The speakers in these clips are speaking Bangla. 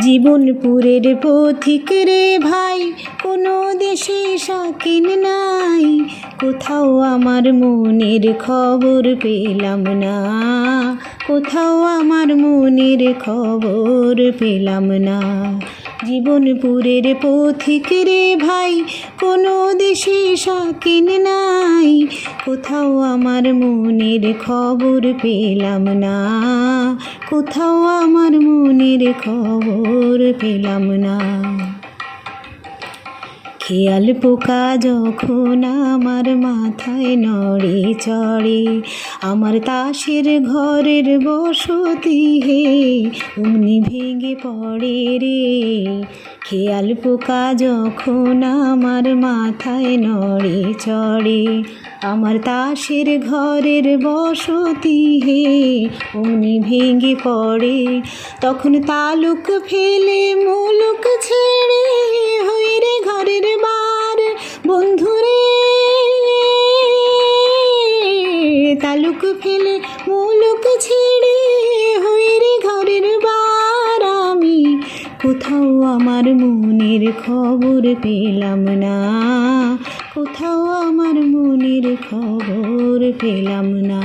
জীবনপুরের পথিক রে ভাই, কোনো দেশে শাকিন নাই। কোথাও আমার মনের খবর পেলাম না। কোথাও আমার মনের খবর পেলাম না। জীবনপুরের পথিক রে ভাই, কোনো দেশে শাকিন নাই। কোথাও আমার মনের খবর পেলাম না। কোথাও আমার মনের খবর পেলাম না। খেয়াল পোকা যখন আমার মাথায় নড়ে চড়ে, আমার তাসের ঘরের বসতি হে, অমনি ভেঙে পড়ে রে। খেয়াল পোকা যখন আমার মাথায় নড়ে চড়ে, আমার তাসের ঘরের বসতি হে উনি ভেঙে পড়ে। তখন তালুক ফেলে মুলুক ছেড়ে হই রে ঘরের বার। বন্ধুরে, তালুক ফেলে কোথাও আমার মনের খবর পেলাম না। কোথাও আমার মনের খবর পেলাম না।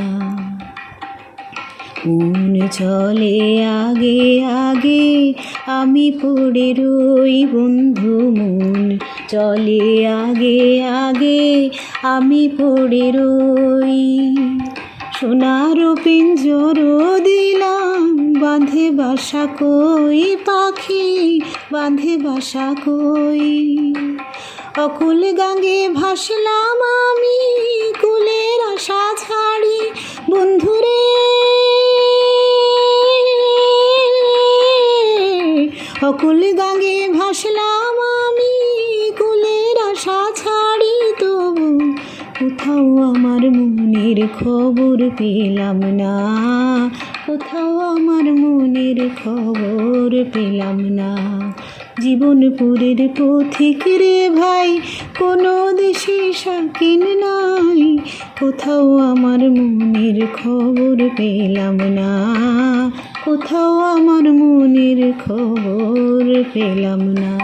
মন চলে আগে আগে আমি পড়ে রই বন্ধু মন। চলে আগে আগে আমি পড়ে রই। সোনার পিঞ্জর দিলাম বাঁধে বাসা কই পাখি, বাঁধে বাসা কই? অকুল গাঙ্গে ভাসলাম আমি, কুলের আশা ছাড়ি, বন্ধুরে। অকুল গাঙ্গে ভাসলাম আমি, কুলের আশা ছাড়ি, তবু কোথাও আমার মনের খবর পেলাম না। কোথাও আমার মনের খবর পেলাম না। জীবনপুরের পথিক রে ভাই, কোনো দেশে শাকিন নাই। কোথাও আমার মনের খবর পেলাম না। কোথাও আমার মনের খবর পেলাম না।